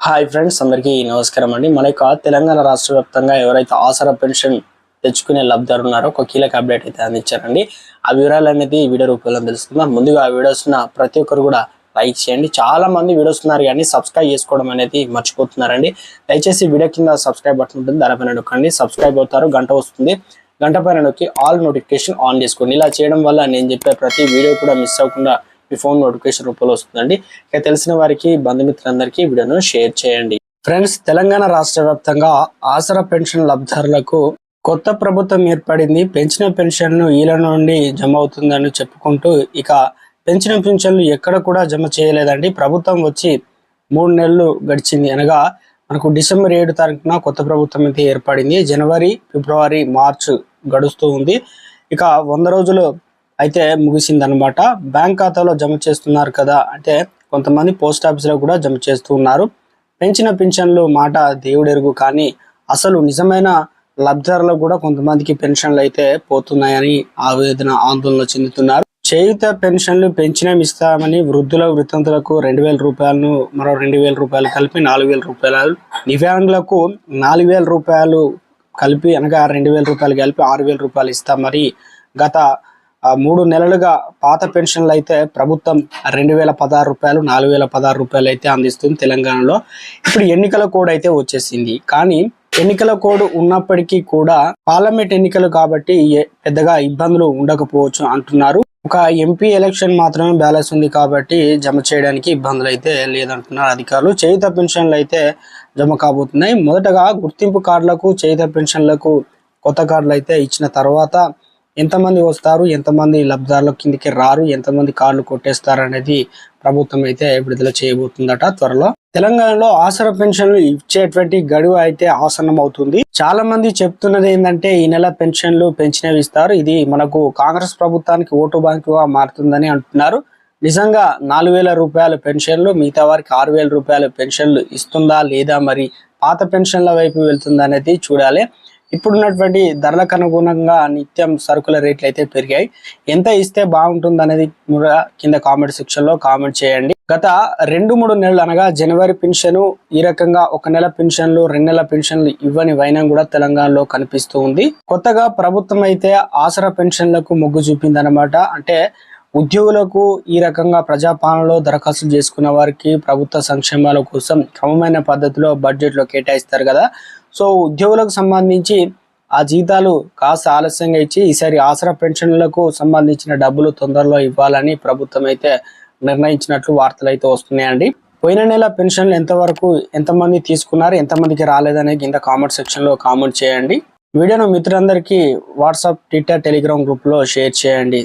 Hi friends అందరికీ నమస్కారం అండి. మన యొక్క తెలంగాణ రాష్ట్ర వ్యాప్తంగా ఎవరైతే ఆసరా పెన్షన్ తెచ్చుకునే లబ్ధారు ఉన్నారో ఒక కీలక అప్డేట్ అయితే అందించారండి. ఆ వివరాలు అనేది వీడియో రూపంలో తెలుసుకుందాం. ముందుగా ఆ వీడియోస్ ప్రతి ఒక్కరు కూడా లైక్ చేయండి. చాలా మంది వీడియోస్ ఉన్నారు కానీ సబ్స్క్రైబ్ చేసుకోవడం అనేది మర్చిపోతున్నారండి. దయచేసి వీడియో కింద సబ్స్క్రైబ్ బటన్ ఉంటుంది దానిపైన నొక్కండి. సబ్స్క్రైబ్ అవుతారు గంట వస్తుంది. గంట పైన నొక్కి ఆల్ నోటిఫికేషన్ ఆన్ చేసుకోండి. ఇలా చేయడం వల్ల నేను చెప్పే ప్రతి వీడియో కూడా మిస్ అవ్వకుండా మీ ఫోన్ నోటిఫికేషన్ రూపంలో వస్తుందండి. ఇక తెలిసిన వారికి బంధుమిత్రులందరికీ వీడియోను షేర్ చేయండి. ఫ్రెండ్స్ తెలంగాణ రాష్ట్ర వ్యాప్తంగా ఆసరా పెన్షన్ లబ్ధారులకు కొత్త ప్రభుత్వం ఏర్పడింది. పెంచిన పెన్షన్ను ఈల నుండి జమ అవుతుందని చెప్పుకుంటూ ఇక పెంచిన పెన్షన్లు ఎక్కడ కూడా జమ చేయలేదండి. ప్రభుత్వం వచ్చి మూడు నెలలు గడిచింది. అనగా మనకు డిసెంబర్ ఏడు తారీఖున కొత్త ప్రభుత్వం అయితే ఏర్పడింది. జనవరి ఫిబ్రవరి మార్చ్ గడుస్తూ ఉంది. ఇక వంద రోజులు అయితే ముగిసిందనమాట. బ్యాంక్ ఖాతాలో జమ చేస్తున్నారు కదా అంటే కొంతమంది పోస్ట్ ఆఫీస్లో కూడా జమ చేస్తూ ఉన్నారు. పెంచిన పింఛన్లు మాట దేవుడెరుగు కానీ అసలు నిజమైన లబ్ధిదారులకు కూడా కొంతమందికి పెన్షన్లు అయితే పోతున్నాయని ఆవేదన ఆందోళన చెందుతున్నారు. చేయుత పెన్షన్లు పెంచినా ఇస్తామని వృద్ధుల వృత్తంతులకు రెండు వేల రూపాయలను మరో రెండు వేల రూపాయలు కలిపి నాలుగు వేల రూపాయలు దివ్యాంగులకు నాలుగు వేల రూపాయలు కలిపి అనగా రెండు వేల రూపాయలు కలిపి ఆరు వేల రూపాయలు ఇస్తామని గత మూడు నెలలుగా పాత పెన్షన్లు అయితే ప్రభుత్వం రెండు వేల పదహారు రూపాయలు నాలుగు వేల పదహారు రూపాయలు అయితే అందిస్తుంది తెలంగాణలో. ఇప్పుడు ఎన్నికల కోడ్ అయితే వచ్చేసింది. కానీ ఎన్నికల కోడ్ ఉన్నప్పటికీ కూడా పార్లమెంట్ ఎన్నికలు కాబట్టి పెద్దగా ఇబ్బందులు ఉండకపోవచ్చు అంటున్నారు. ఒక ఎంపీ ఎలక్షన్ మాత్రమే బ్యాలెన్స్ ఉంది కాబట్టి జమ చేయడానికి ఇబ్బందులు అయితే లేదంటున్నారు అధికారులు. చేయుత పెన్షన్లు అయితే జమ కాబోతున్నాయి. మొదటగా గుర్తింపు కార్డులకు చేయుత పెన్షన్లకు కొత్త కార్డులు అయితే ఇచ్చిన తర్వాత ఎంతమంది వస్తారు ఎంతమంది లబ్ధారుల కిందికి రారు ఎంతమంది కార్డులు కొట్టేస్తారు అనేది ప్రభుత్వం అయితే విడుదల చేయబోతుందట త్వరలో. తెలంగాణలో ఆసరా పెన్షన్లు ఇచ్చేటువంటి గడువు అయితే ఆసన్నం అవుతుంది చాలా మంది చెప్తున్నది ఏంటంటే ఈ నెల పెన్షన్లు పెంచినవి ఇస్తారు. ఇది మనకు కాంగ్రెస్ ప్రభుత్వానికి ఓటు బ్యాంకుగా మారుతుందని అంటున్నారు. నిజంగా నాలుగు వేల రూపాయల పెన్షన్లు మిగతా వారికి ఆరు వేల రూపాయల పెన్షన్లు ఇస్తుందా లేదా మరి? పాత పెన్షన్ల వైపు వెళ్తుందా అనేది చూడాలి. ఇప్పుడున్నటువంటి ధరలకు అనుగుణంగా నిత్యం సరుకుల రేట్లు అయితే పెరిగాయి. ఎంత ఇస్తే బాగుంటుంది అనేది కూడా కింద కామెంట్ సెక్షన్లో కామెంట్ చేయండి. గత రెండు మూడు నెలలు అనగా జనవరి పెన్షన్ ఈ రకంగా ఒక నెల పెన్షన్లు రెండు నెలల పెన్షన్లు ఇవ్వని వైనం కూడా తెలంగాణలో కనిపిస్తూ ఉంది. కొత్తగా ప్రభుత్వం అయితే ఆసరా పెన్షన్లకు మొగ్గు చూపిందన్నమాట. అంటే ఉద్యోగులకు ఈ రకంగా ప్రజాపాలనలో దరఖాస్తు చేసుకున్న వారికి ప్రభుత్వ సంక్షేమాల కోసం క్రమమైన పద్ధతిలో బడ్జెట్లో కేటాయిస్తారు కదా. సో ఉద్యోగులకు సంబంధించి ఆ జీతాలు కాస్త ఆలస్యంగా ఇచ్చి ఈసారి ఆసరా పెన్షన్లకు సంబంధించిన డబ్బులు తొందరలో ఇవ్వాలని ప్రభుత్వం అయితే నిర్ణయించినట్లు వార్తలు అయితే వస్తున్నాయండి. పోయిన నెల పెన్షన్లు ఎంతవరకు ఎంతమంది తీసుకున్నారు ఎంతమందికి రాలేదనే కింద కామెంట్ సెక్షన్లో కామెంట్ చేయండి. వీడియోను మిత్రులందరికీ వాట్సాప్ ట్విట్టర్ టెలిగ్రామ్ గ్రూప్లో షేర్ చేయండి.